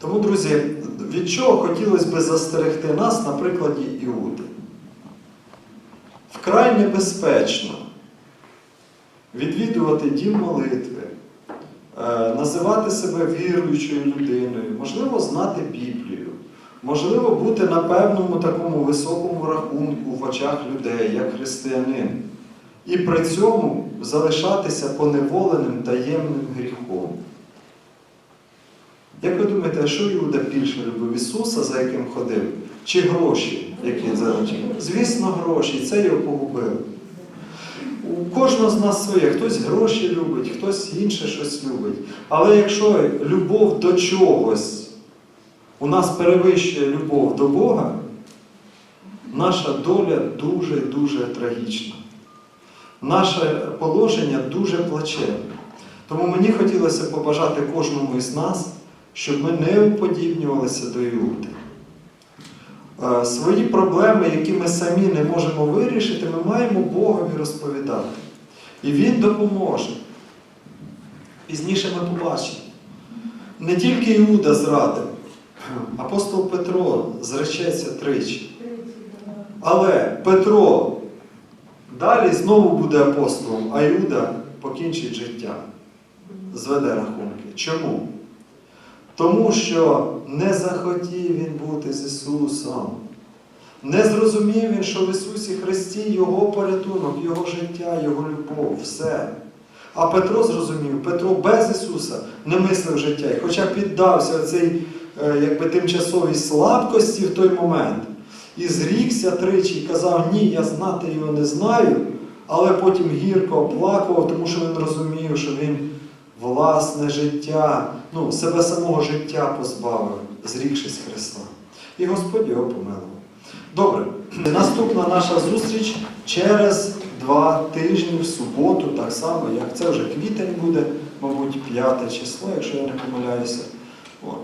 Тому, друзі, від чого хотілося би застерегти нас на прикладі Іуди? Вкрай небезпечно відвідувати дім молитви, е, називати себе віруючою людиною, можливо, знати Біблію, можливо, бути на певному такому високому рахунку в очах людей, як християнин, і при цьому залишатися поневоленим таємним гріхом. Як ви думаєте, що Іуда більше любив Ісуса, за яким ходив? Чи гроші, які заручив? Звісно, гроші, це його погубило. У кожного з нас своє, хтось гроші любить, хтось інше щось любить. Але якщо любов до чогось у нас перевищує любов до Бога, наша доля дуже-дуже трагічна. Наше положення дуже плачевне. Тому мені хотілося побажати кожному із нас, щоб ми не уподібнювалися до Іуди. Е, Свої проблеми, які ми самі не можемо вирішити, ми маємо Богові розповідати. І Він допоможе. Пізніше ми побачимо. Не тільки Іуда зрадив, апостол Петро зречеться тричі. Але Петро далі знову буде апостолом, а Іуда покінчить життя, зведе рахунки. Чому? Тому що не захотів він бути з Ісусом. Не зрозумів він, що в Ісусі Христі Його порятунок, Його життя, Його любов, все. А Петро зрозумів, Петро без Ісуса не мислив життя. І хоча піддався цій е, якби, тимчасовій слабкості в той момент, і зрікся тричі і казав, ні, я знати його не знаю, але потім гірко оплакував, тому що він розумів, що він власне життя, ну, себе самого життя позбавив, зрікшись Христа. І Господь його помилував. Добре, наступна наша зустріч через два тижні в суботу, так само, як це вже квітень буде, мабуть, п'яте число, якщо я не помиляюся.